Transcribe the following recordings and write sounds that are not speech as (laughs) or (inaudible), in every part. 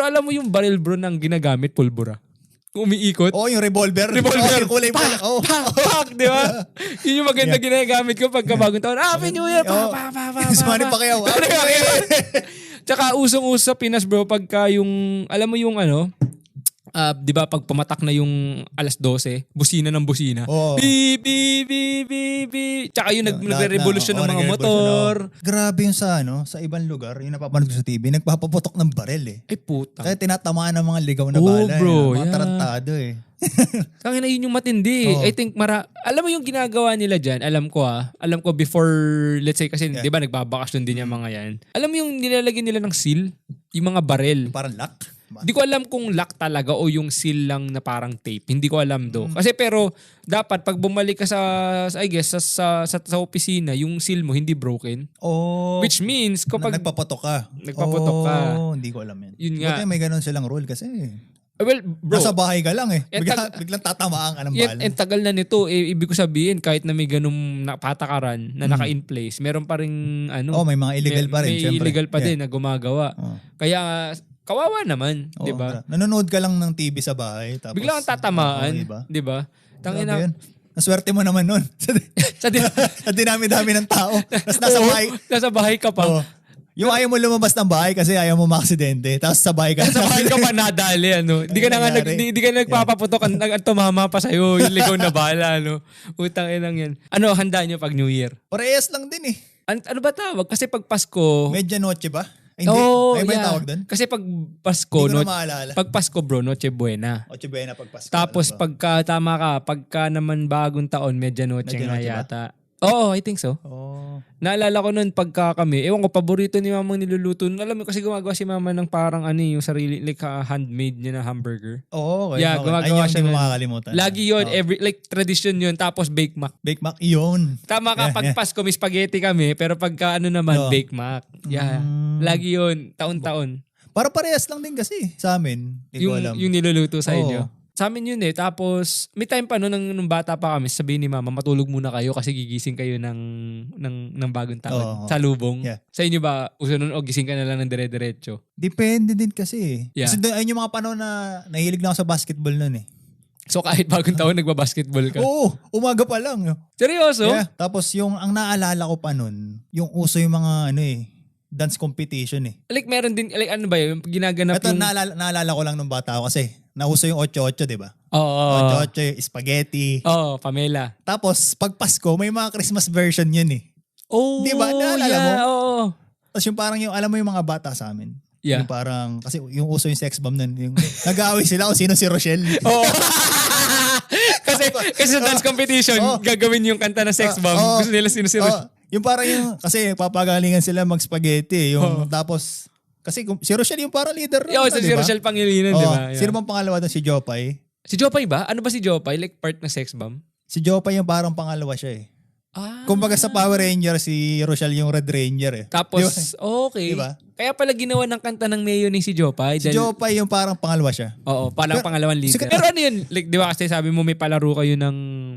Pero alam mo yung barrel bro ng ginagamit, pulbura. Umiikot. Oo, yung revolver. Revolver. Yung kulay pala. Oo. Pak, pak, di ba? (laughs) Yun yung maganda ginagamit ko pagka bagong taon. Happy New Year! Pa, Oo. pa, pa, pa, Mas money pa kayo. Money pa kayo. (laughs) Tsaka usong-uso Pinas bro pagka yung, alam mo yung ano, ah, di ba pag pumatak na yung alas 12, busina ng busina. Oo. Beep, beep, beep, beep, beep. Tsaka yung nag, Lahat na, nagre-revolution oo, ng mga nagre-revolution, motor. oo. Grabe yung sa ano, sa ibang lugar, yung napapanood ko sa TV, nagpapaputok ng barel eh. Ay puta. Kaya tinatamaan ng mga ligaw na Oo, bala. bro, eh, mga yeah. tarantado eh. (laughs) Tangina yun yung matindi. Oo. I think mara alam mo yung ginagawa nila diyan, alam ko ah. Alam ko before let's say kasi 'di ba nagbabakasyon din yung mga yan. Alam mo yung nilalagyan nila ng seal, yung mga barel. Parang lock. Hindi ko alam kung lock talaga o yung seal lang na parang tape. Hindi ko alam do. Kasi pero dapat pag bumalik ka sa I guess sa sa, sa, sa opisina, yung seal mo hindi broken. Oh, Which means kapag nagpapatok ka. Nagpapatok ka. Oh, hindi ko alam yan. Yun nga. Buti may ganun silang rule kasi Eh, well, bro, nasa bahay ka lang eh. Bigla, tag- biglang tatamaan ka ng bala. and tagal na nito, eh, ibig ko sabihin, kahit na may ganung na- patakaran na naka-in place, meron pa rin, ano, oh, may mga illegal may, pa rin, may syempre. illegal pa Yeah. din na gumagawa. Oh. Kaya, kawawa naman, Oo, di ba? Nanonood ka lang ng TV sa bahay. Tapos, Bigla kang tatamaan, diba? di ba? Tangina, yun. Naswerte mo naman nun. (laughs) sa, di- (laughs) (laughs) sa dinami-dami ng tao. Tapos nasa Oo, bahay. nasa bahay ka pa. Oh. Yung ayaw mo lumabas ng bahay kasi ayaw mo maksidente. Tapos sa bahay ka. Sa bahay ka pa nadali, ano. Di ka na nga, nag, di, di ka nagpapaputok, ang nag, tumama pa sa'yo, yung ligaw na bala, ano. Utang inang yan. Ano, handa nyo pag New Year? Parehas lang din eh. An- ano ba tawag? Kasi pag Pasko, Medianoche ba? Hindi. Oh, Ay, ba yeah. tawag doon? Kasi pag Pasko, Hindi ko no, na maalala. pag Pasko bro, Noche Buena. Ocho Buena pag Pasko. Tapos ano ba? pagka tama ka, pagka naman bagong taon, Medianoche nga Medianoche ba? yata. Oo, I think so. Oh. Naalala ko noon pagka kami, ewan ko, paborito ni mamang niluluto. Alam mo kasi gumagawa si mama ng parang ano yung sarili, like uh, handmade niya na hamburger. Oo, okay. Yeah, okay. gumagawa Ay, yun, siya nun. makakalimutan. Lagi yon Oo. every, like tradition yun. Tapos Bake Mac. Bake Mac, yun. Tama ka, Yeah, pag yeah. (laughs) Pasko may spaghetti kami, pero pagka ano naman, Oo. Bake Mac. Yeah. Mm. Lagi yon taon-taon. Para parehas lang din kasi sa amin. Hindi ko yung, alam. yung niluluto sa Oo. inyo. Sa amin yun eh. Tapos, may time pa no, nung, nung bata pa kami, sabihin ni mama, matulog muna kayo kasi gigising kayo ng, ng, ng bagong taon. Oo. Sa lubong. Yeah. Sa inyo ba, uso nun o gising ka na lang ng dire-diretso? Depende din kasi eh. Yeah. Kasi doon, ayun yung mga panahon na nahilig na ako sa basketball noon eh. So kahit bagong taon, nagbabasketball ka. Oo, umaga pa lang. Seryoso? Yeah. Tapos yung, ang naalala ko pa noon, yung uso yung mga ano eh, dance competition eh. Like meron din, like ano ba yun, ginaganap Ito, yung... naalala, naalala ko lang nung bata ako kasi nauso yung 8-8, di ba? Oo. 8-8, yung spaghetti. Oo, Pamela. Tapos, pag Pasko, may mga Christmas version yun eh. Oh, Di ba? Naalala yeah, mo? Oo. Tapos yung parang yung, alam mo yung mga bata sa amin. Yeah. Yung parang, kasi yung uso yung sex bomb nun. Yung, (laughs) nag-aaway sila kung sino si Rochelle. (laughs) Oo. (laughs) kasi kasi sa dance competition, Oo. gagawin yung kanta ng sex bomb. Oo. Gusto nila sino-sino. Oh, yung parang yung, kasi papagalingan sila mag-spaghetti. Yung Oo. tapos, kasi kung- si Rochelle yung parang leader. Yo, si ba? Rochelle Pangilinan, di ba? Yeah. Sino bang pangalawa doon? Si Jopay. Si Jopay ba? Ano ba si Jopay? Like part ng sex bomb? Si Jopay yung parang pangalawa siya eh. Ah. Kumbaga sa Power Ranger, si Rochelle yung Red Ranger eh. Tapos, okay. Diba? Kaya pala ginawa ng kanta ng Mayo ni si Jopay. Si dahil- Jopay yung parang pangalawa siya. Oo, parang Pero- pangalawang leader. Pero ano yun? Like, di ba kasi sabi mo may palaro kayo ng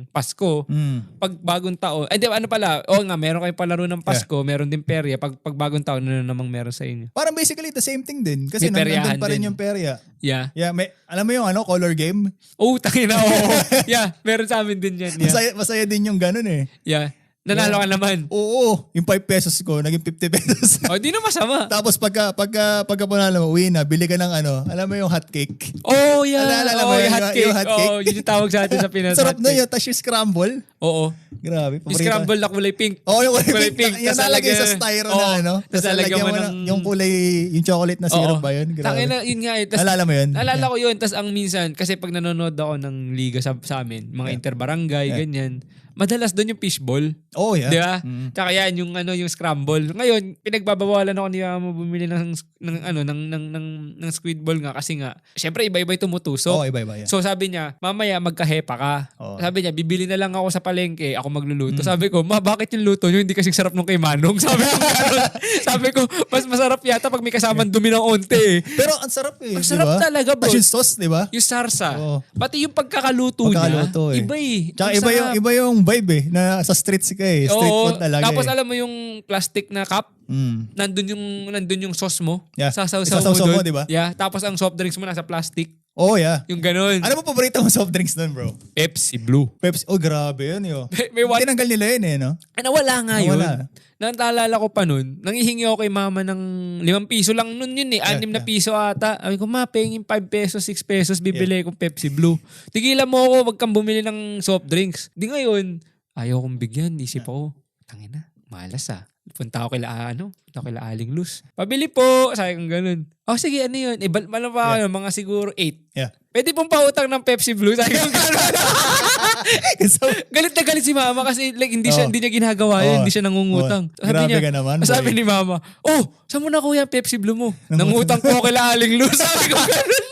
Pasko. Mm. Pag bagong taon, ay di ba ano pala, oo nga, meron kayong palaro ng Pasko, meron din perya. Pag, pag bagong taon, ano namang meron sa inyo? Parang basically the same thing din. Kasi May nandun pa rin din. yung perya. Yeah. Yeah, may, alam mo yung ano, color game? Oh, tangina, oo. (laughs) yeah, meron sa amin din yan. Yeah. Masaya, masaya din yung ganun eh. yeah. Nanalo ka naman. Oo, yung 5 pesos ko, naging 50 (laughs) pesos. Oh, di na masama. Tapos pagka, pagka, pagka panalo mo, uwi na, bili ka ng ano, alam mo yung hot cake. Oh, yeah. Alala oh, mo yung yun, hot yung- cake. yung hot cake? Oh, yun yung tawag sa atin sa (laughs) Pinas. Sarap hot na cake. yun, tapos yung scramble. Oo. Grabe. Yung paborito. scramble na kulay pink. Oo, yung kulay, Kulay pink. pink, Yung nalagay sa styro na ano. Tapos lalagyan mo ng, ng- yung kulay, yung chocolate na syrup ba yun? Grabe. Tangina, yun nga eh. Tas, Alala mo yun? Naalala ko yun. Tapos ang minsan, kasi pag nanonood ako ng liga sa, sa amin, mga interbarangay, ganyan, madalas doon yung fishball. Oh, yeah. Di ba? Mm. Tsaka yan, yung ano, yung scramble. Ngayon, pinagbabawalan ako ni Mama bumili ng, ng, ano, ng, ng, ng, ng squid ball nga kasi nga, syempre iba-iba yung tumutusok. Oo, iba-iba yan. So sabi niya, mamaya magkahepa ka. Oo. Sabi niya, bibili na lang ako sa palengke, ako magluluto. Mm. Sabi ko, ma, bakit yung luto nyo hindi kasing sarap nung kay Manong? (laughs) Sabi ko. Sabi ko, mas masarap yata pag may kasamang dumi ng onte eh. Pero ang sarap eh. Ang sarap ba? talaga, bro. Tapos yung sauce, di ba? Yung sarsa. Oo. Pati yung pagkakaluto, Pagkakaluto niya, eh. iba eh. Tsaka iba yung, iba yung vibe eh. Na sa streets ka eh. Street Oo. food talaga Tapos eh. alam mo yung plastic na cup, Mm. nandun yung nandun yung sauce mo. Yeah. Sasaw-saw Isasaw-saw mo, mo, dun. di ba? Yeah. Tapos ang soft drinks mo nasa plastic. Oh yeah. Yung ganun. Ano mo paborito mo soft drinks nun bro? Pepsi Blue. Pepsi. Oh grabe yun yo. (laughs) May, may one, Tinanggal nila yun eh no? ah, nawala nga yun. Nawala. Nantaalala ko pa nun, nangihingi ako kay mama ng limang piso lang nun yun eh. Anim na yeah. piso ata. Sabi ko, ma, pengin 5 pesos, 6 pesos, bibili kong Pepsi Blue. Tigilan mo ako, wag kang bumili ng soft drinks. Di ngayon, ayaw kong bigyan. Isip ako, tangina, malas ah. Punta ako kay La, ano, punta ako kay La Aling Luz. Pabili po, sabi kong ganun. Oh, sige, ano yun? Eh, bal- ano pa ako, mga siguro 8. Yeah. Pwede pong pautang ng Pepsi Blue. Sabi ko, ganun. (laughs) so, galit na galit si mama kasi like, hindi siya Oo. hindi niya ginagawa yun, hindi siya nangungutang. Oo. Grabe ka naman, Sabi boy. ni mama, "Oh, saan mo nakuha yung Pepsi Blue mo?" Nangutang ko kay Aling Lu. Sabi ko ganun.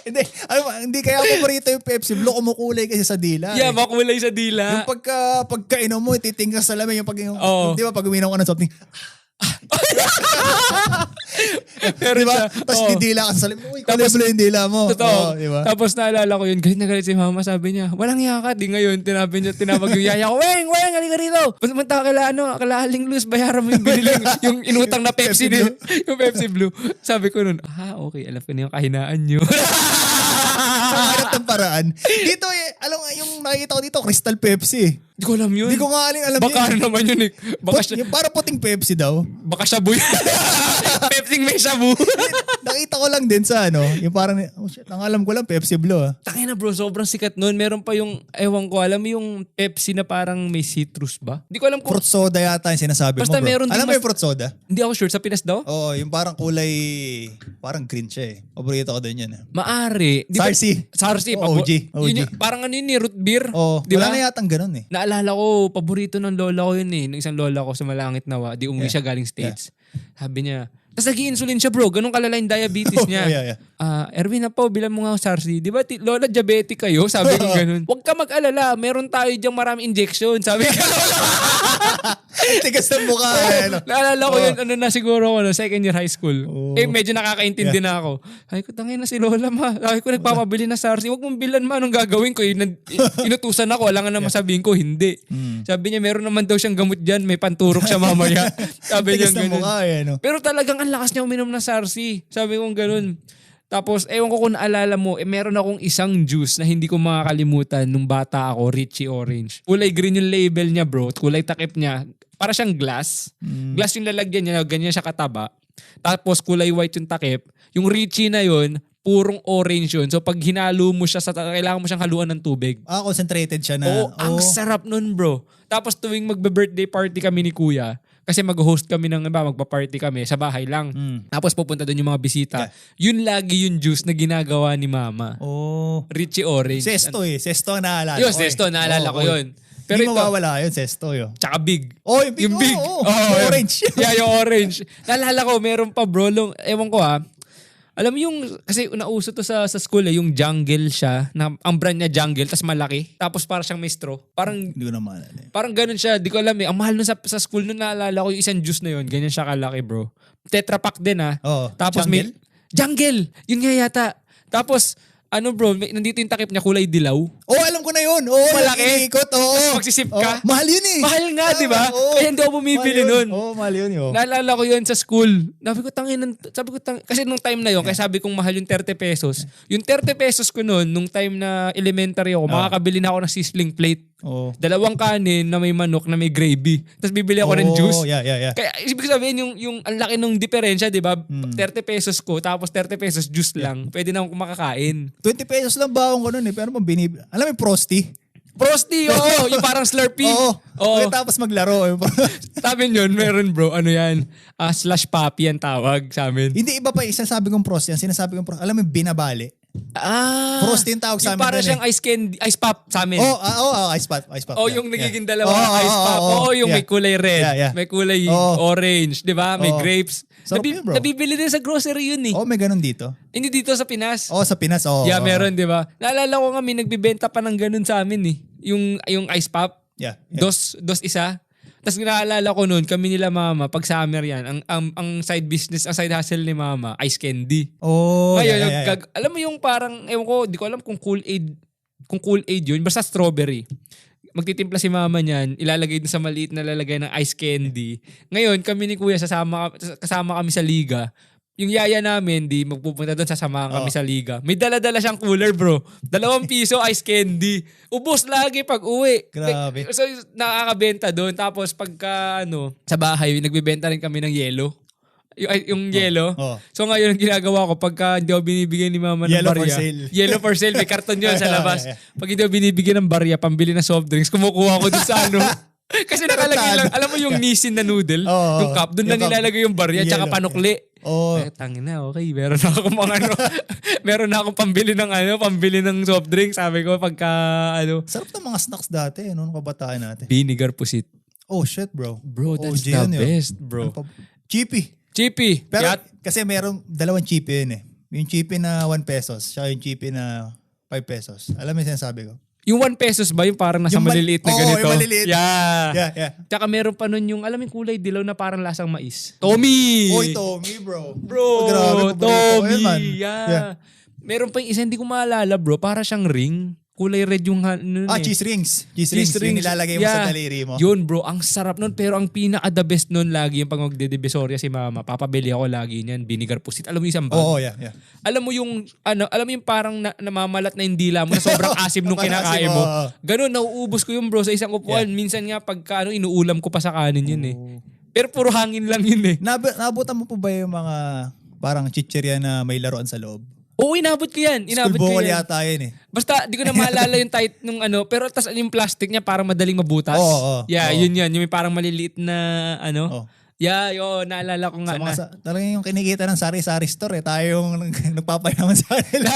(laughs) hindi, ano, hindi kaya paborito yung Pepsi Blue, kumukulay kasi sa dila. yeah, eh. makulay sa dila. Yung pagka, pagkainom mo, ititingkas sa lamin, yung pag, Oo. di ba, pag uminom ka ng something, Pero di ba? siya, Tapos oo. didila ka sa salamin, uy, Tapos- blue yung dila mo. Totoo. Oo, di ba? Tapos naalala ko yun, galit na galit si mama, sabi niya, walang yaka, di ngayon, tinabi niya, tinawag yung yaya ko, weng, weng, halika rito. Pumunta ka kala, ano, kala Aling Luz, bayaran mo yung binili, (laughs) yung inutang na Pepsi, Pepsi (laughs) yung Pepsi Blue. Sabi ko nun, ah, okay, alam ko na yung kahinaan niyo. (laughs) Hanap ng paraan. Dito eh, alam nga, yung nakikita ko dito, Crystal Pepsi. Eh. Di ko alam yun. Hindi ko nga aling alam Baka ano yun. naman yun eh. Baka, Put, siya, yung para puting Pepsi daw. baka shabu yun. (laughs) Pepsi may shabu. Nakita ko lang din sa ano, yung parang, oh shit, ang alam ko lang Pepsi Blue ah. Tangin na bro, sobrang sikat nun. Meron pa yung, ewan ko, alam mo yung Pepsi na parang may citrus ba? Hindi ko alam kung, Fruit soda yata yung sinasabi Basta mo bro. meron din alam mo mas- yung fruit soda? hindi ako sure, sa Pinas daw? Oo, yung parang kulay, parang green siya eh. Paborito ko din yun. eh. Maari. Di ba- Sarsi. Sarsi. Oo, pabo- OG, OG. Yun yung- parang ano yun eh, root beer. Oo, Di ba? wala na yatang ganun eh. Naalala ko, paborito ng lola ko yun eh. Ng isang lola ko sa Malangit Nawa. Di umuwi Yeah. siya galing States. Sabi niya, tapos nag-insulin siya bro. Ganun kalala yung diabetes (laughs) niya. Oh, yeah, yeah. Ah, Erwin na po, bilang mo nga Sarsi. Di ba, lola, diabetic kayo? Sabi (laughs) ko ganun. Huwag ka mag-alala, meron tayo diyang marami injection. Sabi ko. (laughs) Tigas ng mukha. eh, ano. Naalala ko yun, ano na siguro ako, no, second year high school. Oh. Eh, medyo nakakaintindi na ako. Sabi ko, tangin na si Lola ma. Sabi ko, nagpapabili na Sarsi. Huwag mong bilan ma, anong gagawin ko? Inan- inutusan ako, wala nga naman sabihin ko, hindi. Hmm. Sabi niya, meron naman daw siyang gamot dyan, may panturok siya mamaya. Sabi niya Tigas ng ganun. mukha eh. No? Pero talagang ang lakas niya uminom ng Sarsi. Sabi ko ganun. Tapos, ewan ko kung naalala mo, eh, meron akong isang juice na hindi ko makakalimutan nung bata ako, Richie Orange. Kulay green yung label niya bro, kulay takip niya. Para siyang glass. Glass yung lalagyan niya, ganyan siya kataba. Tapos kulay white yung takip. Yung Richie na yun, purong orange yun. So pag hinalo mo siya, sa, kailangan mo siyang haluan ng tubig. Ah, concentrated siya na. Oo, ang oh. sarap nun bro. Tapos tuwing magbe-birthday party kami ni kuya, kasi mag-host kami ng iba, magpa-party kami sa bahay lang. Mm. Tapos pupunta doon yung mga bisita. Yun lagi yung juice na ginagawa ni mama. Oh. Richie Orange. Sesto eh. Sesto ang naalala Yun, ko eh. Sesto, naalala Oo, ko yun. Pero Hindi ito, mawawala yun, Sesto yun. tsaka big. Oh, yung big. Yung big. Oo, oo. Oo, Yung yun. orange. (laughs) yeah, yung orange. Naalala ko, meron pa bro. Long, ewan ko ha. Alam mo yung, kasi nauso to sa, sa school eh, yung jungle siya. Na, ang brand niya jungle, tas malaki. Tapos parang siyang may straw. Parang Hindi ko na maalala eh. Parang ganun siya, di ko alam eh. Ang mahal nun sa, sa school nun naalala ko yung isang juice na yun. Ganyan siya kalaki bro. Tetra Pak din ah. Oo. Tapos may... Jungle! Yun nga yata. Tapos, ano bro, may, nandito yung takip niya kulay dilaw. Oh, alam ko na yun. Oo, Malaki. yung iniikot. Oo. Tapos magsisip ka. Oo, mahal yun eh. Mahal nga, di ba? Oo. Kaya hindi ako bumibili nun. Oo, mahal yun. yun. Naalala ko yun sa school. Sabi ko, tangin, sabi ko, tangin, kasi nung time na yun, kaya sabi kong mahal yung 30 pesos. Yung 30 pesos ko noon, nung time na elementary ako, makakabili na ako ng sizzling plate. Oo. Dalawang kanin na may manok na may gravy. Tapos bibili ako ng Oo, juice. Yeah, yeah, yeah. Kaya ibig sabihin yung yung ang laki nung diferensya, 'di ba? Hmm. 30 pesos ko tapos 30 pesos juice lang. Pwede na akong makakain. 20 pesos lang baon ko nun eh. Pero binib... Alam mo yung Frosty? Frosty, oo, (laughs) yung parang Slurpee. Oo. Oo. Tapos maglaro. (laughs) Sabi yun, meron bro, ano yan? Ah, slash papi ang tawag sa amin. Hindi iba pa yung sinasabi kong Frosty. Ang sinasabi kong Frosty. Alam mo yung binabali? Ah. Frosty yung tawag sa yung amin para dun siyang ice candy, ice pop sa amin. Oh, ah, oh, oh, ice pop, ice pop. Oh, yeah, yung yeah. nagiging dalawa Oo, ice oo, pop. oo, Oo, yung yeah. may kulay red, Yeah, yeah. may kulay Oo. orange, 'di ba? May Oo. grapes. Sarap Nabi- yun, bro. Nabibili din sa grocery yun eh. Oh, may ganun dito. Hindi dito sa Pinas. Oh, sa Pinas, oh. yeah, oh. meron, 'di ba? Naalala ko nga may nagbebenta pa ng ganun sa amin eh. Yung, yung ice pop. Yeah. yeah. Dos, dos isa. Tapos naalala ko noon, kami nila mama, pag summer yan, ang, ang, ang side business, ang side hustle ni mama, ice candy. Oh, Ngayon, yeah, yeah, yeah. alam mo yung parang, ewan ko, di ko alam kung cool aid, kung cool aid yun, basta strawberry. Magtitimpla si mama niyan, ilalagay din sa maliit na lalagay ng ice candy. Ngayon, kami ni kuya, sasama, kasama kami sa liga. Yung yaya namin, di magpupunta doon, sasamahan kami Oh. sa liga. May dala-dala siyang cooler, bro. Dalawang piso ice candy. Ubus lagi pag uwi. Grabe. So, nakakabenta doon. Tapos pagka, ano, sa bahay, nagbebenta rin kami ng yelo. Yung, yung yelo. Oh. So ngayon, ang ginagawa ko, pagka hindi ako binibigyan ni mama ng Yellow for barya. sale. Yellow for sale. May karton yun sa (laughs) labas. Pag hindi ako binibigyan ng barya, pambili ng soft drinks, kumukuha ko dun sa ano. (laughs) Kasi nakalagay lang, alam mo yung Nissin na noodle, Oo, yung cup, dun na yung cup. nilalagay yung barya, tsaka Yellow. panukli. Oh, Ay, tangin na, okay. Meron na akong mga ano, (laughs) meron na akong pambili ng ano, pambili ng soft drink. Sabi ko, pagka, ano, sarap ng mga snacks dati, noong kabataan natin. vinegar pusit. Oh, shit, bro. Bro, that's the yun yun. best, bro. Ano pa- Cheapy. Chippy. Pero Yat- kasi meron dalawang cheapy yun eh. Yung cheapy na 1 pesos, tsaka yung cheapy na 5 pesos. Alam mo yung sinasabi ko? Yung 1 pesos ba, yung parang nasa Yung mal- maliliit na Oo, ganito? yung maliliit. Yeah. Yeah, yeah. Tsaka meron pa nun yung, alam yung kulay dilaw na parang lasang mais. Tommy! Oy, Tommy, bro. Bro, Oh, grabe, Tommy! man. Yeah. Yeah. Meron pa yung isa, hindi ko maalala bro, para siyang ring. Kulay red yung nun Ah, eh. cheese rings. Cheese, Cheese rings. Yung nilalagay mo Yeah. sa daliri mo. Yun bro, ang sarap nun. Pero ang pinaka the best nun lagi yung pag magdedivisoria si mama. Papabili ako lagi niyan. Vinegar pusit. Alam mo yung isang bag? Oo, oh, yeah, yeah. Alam mo yung, ano, alam mo yung parang na, namamalat na yung dila mo na sobrang (laughs) asim nung Parang kinakain asim, mo. oo. Ganun, nauubos ko yung bro sa isang upuan. Minsan nga pagka ano, inuulam ko pa sa kanin yun eh. Pero puro hangin lang yun eh. Nab- nabutan mo po ba yung mga parang chicherya na may laruan sa loob? Oo, inabot ko yan. Inabot School ko ball yan. yata yun eh. Basta, di ko na maalala yung tight nung ano. Pero tas yung plastic niya parang madaling mabutas. Oo, oo, yeah, oo. yun yan. Yung may parang maliliit na ano. Oh. Yeah, yo, naalala ko nga Sa mga na. sa, talagang yung kinikita ng sari-sari store eh. Tayo yung (laughs) nag- nagpapayaman sa kanila.